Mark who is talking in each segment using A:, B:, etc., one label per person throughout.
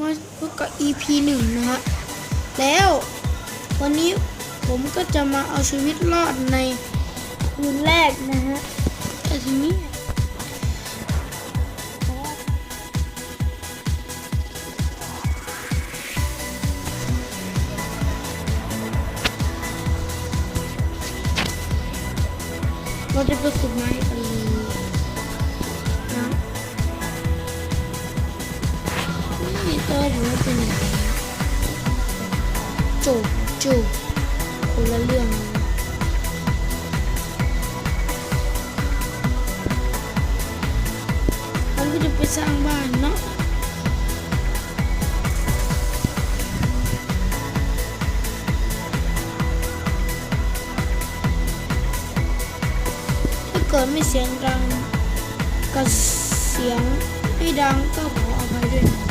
A: มาพบกับ EP หนึ่งนะฮะ แล้ววันนี้ผมก็จะมาเอาชีวิตรอดในคืนแรกนะฮะแต่ทีนี้เราจะไปขุดไม้กัน นี่ตัวผมว่าเป็นอย่างนี้จบจบคนละเรื่องเลยเราก็จะไปสร้างบ้านเนาะถ้าเกิดไม่เสียงดังกับเสียงไม่ดังก็ขออภัยด้วย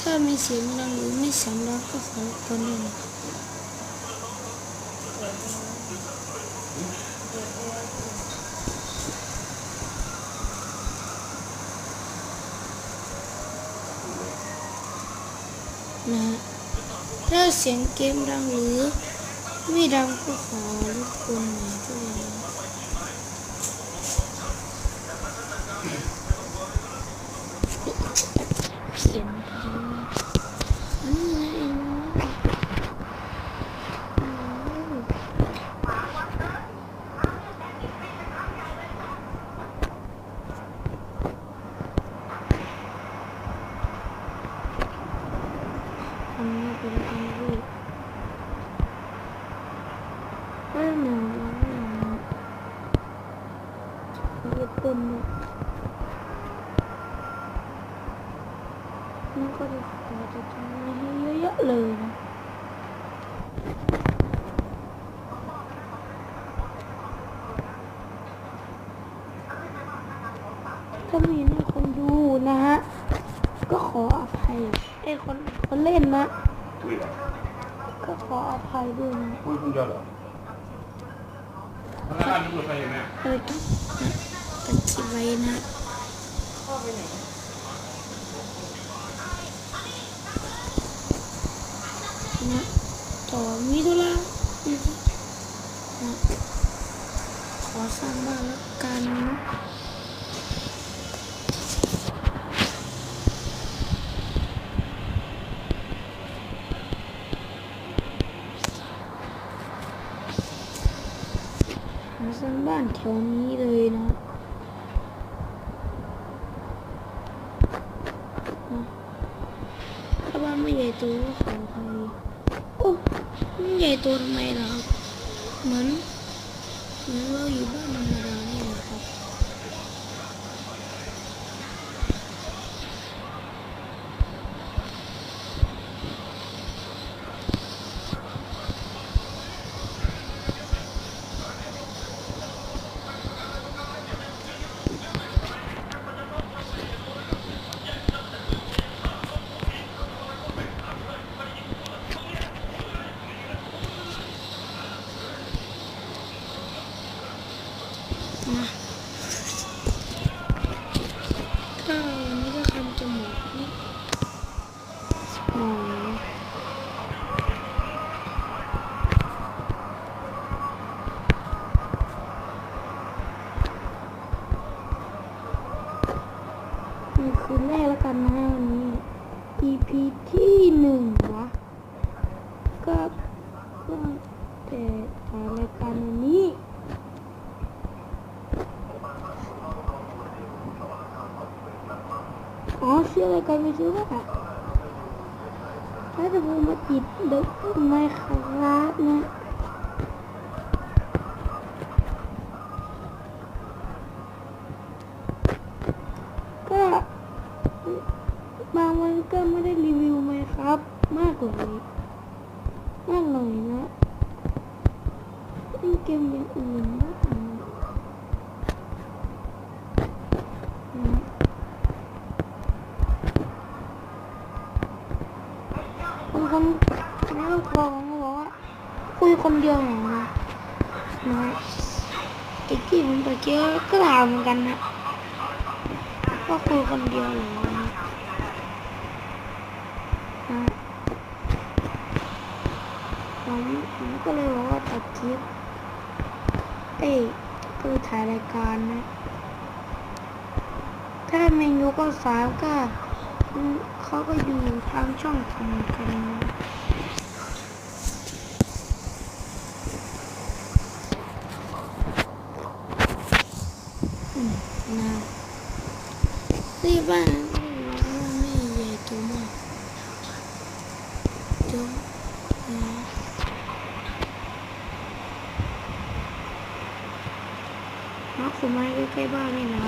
A: ถ้ามีเสียงดังหรือไม่เสียงดังก็ขอรบกวนด้วยนะฮะถ้าเสียงเกมดังหรือไม่ดังก็ขอรบกวนหน่อยด้วยนะเสียงดังอันนี้ไงเนาะ ทำนี้เป็นทำด้วยไม่หนูไม่หนูนี่เป็นเนี่ยนี่ก็จะขอจะทำให้ เยอะๆเลยนะถ้ามีในคนดูนะฮะ ก็ขออภัยไอ้คนคนเล่นนะ
B: อุ้ยเหรอ
A: ก็ขออภัยด้วยนะ
B: อุ้ยคุณยอดเหรอพนักงานตำรวจไปเห็นไหม
A: เออต้องตัดคลิปไว้นะนะ ต่อมีธุระนะขอสร้างบ้านแล้วกันนะขอสร้างบ้านแถวนี้เลยนะนะถ้าบ้านไม่ใหญ่โตก็ ไม่ใหญ่โตทำไมล่ะครับเหมือนเหมือนเราอยู่บ้านธรรมดานี่แหละครับ คืนแรกแล้วกันนะวันนี้ EP ที่หนึ่งวะก็ก็แต่ถ่ายรายการวันนี้ อ๋อชื่อรายการไม่ชื่อว่าถ้าจะพูดมาติดเด็กไม่ครับนะก็บางวันก็ไม่ได้รีวิวไหมครับ มากเลยมากเลยนะเล่นเกมอย่างอื่นบ้างนะนะบางคนในครอบครัวผมก็บอกว่า คุ ยคนเดียวเหรอนะนะไอ้ที่ผมตะเกียก็ถามเหมือนกันนะก็คุยคนเดียวเหรอนะนะผมผมก็เลยบอกว่าตัดคลิปเอ้ยคือถ่ายรายการนะ ถ้าเมนูก็สามก็อืมเขาก็อยู่ทางช่องทำกันนะอืมนะที่บ้านไม่ใหญ่โตมากเดี๋ยวนะ มักสมัยใกล้ๆบ้านนี่นะ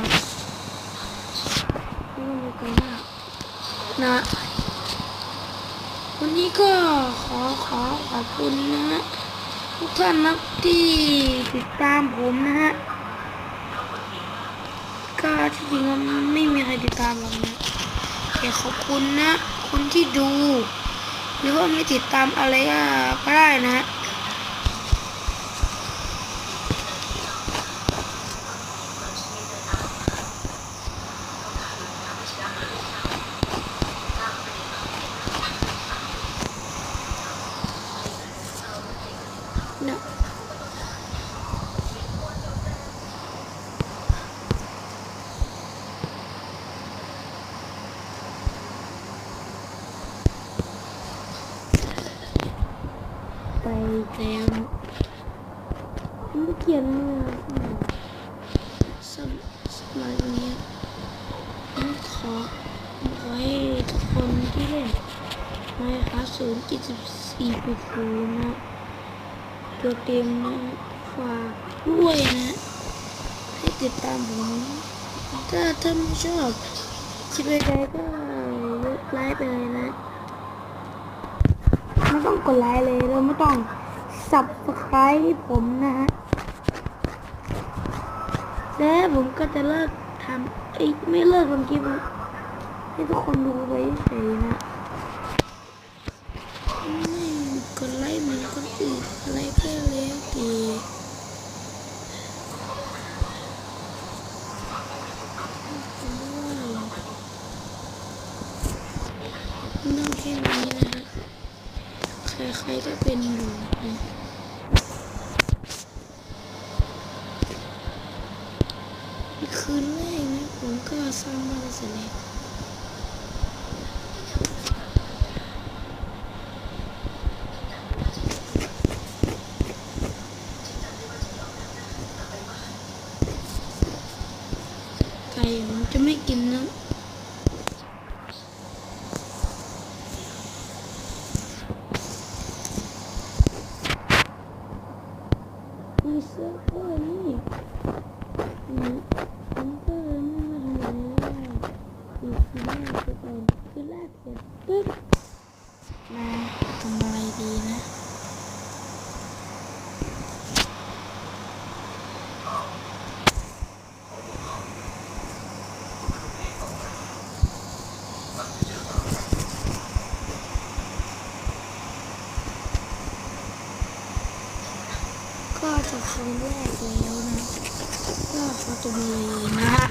A: ไม่ต้องไปไกลมากนะ วันนี้ก็ขอขอขอบคุณนะฮะทุกท่านนะที่ติดตามผมนะฮะก็ที่จริงมันไม่มีใครติดตามหรอกนะแต่ขอบคุณนะคนที่ดู หรือว่าไม่ติดตามอะไรก็ได้นะนะ ไปแล้วไม่เขียนเลยสำสมัยนี้ผมขอไว้ทุกคนที่เล่นไม่ค่ะ ศูนย์กิจสี่ปีคูนะ ตัวเต็มนะ ฝากด้วยนะ ให้ติดตามผม ถ้าท่านไม่ชอบคลิปใดๆก็ยกไลค์ไปเลยนะ ไม่ต้องกดไลค์เลยเราไม่ต้อง subscribe ให้ผมนะฮะ แล้วผมก็จะเลิกทำไอ้ไม่เลิกทำคลิปให้ทุกคนดูไปเฉยนะไม่กดไลค์เหมื อนคนอื่อะไรก็แล้วแต่ผมว่ามันต้องแค่นี้นะฮะใครๆก็เป็นอยู่นะคืนแรกนะผมก็สร้างบ้านเสร็จแล้วไก่ผมจะไม่กินนะ มีเซิร์ฟเวอร์นี่อืมผมก็เลยไม่มาทำอะไรเลยอยู่คืนแรกไปก่อนคืนแรกเสร็จปุ๊บมาทำอะไรดีนะ ก็ จะคืนแรกแล้วนะก็ขอตัวเลยนะฮะ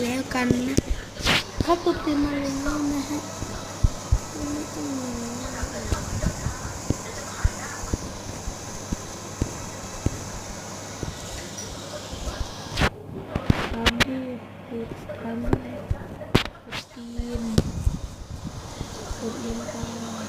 A: แล้วกันนะถ้าตัวเต็มมาเลยนะฮะไม่ต้องมีตามที่ ขุดทำขุดดินขุดดินก่อน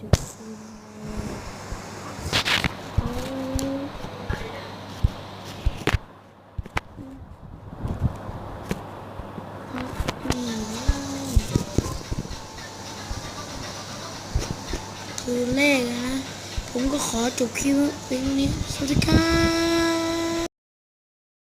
A: จุดฟูเอาเอาอืม คือเลขนะ ผมก็ขอจบคลิปว้ตรงนี้สวัสดีครับ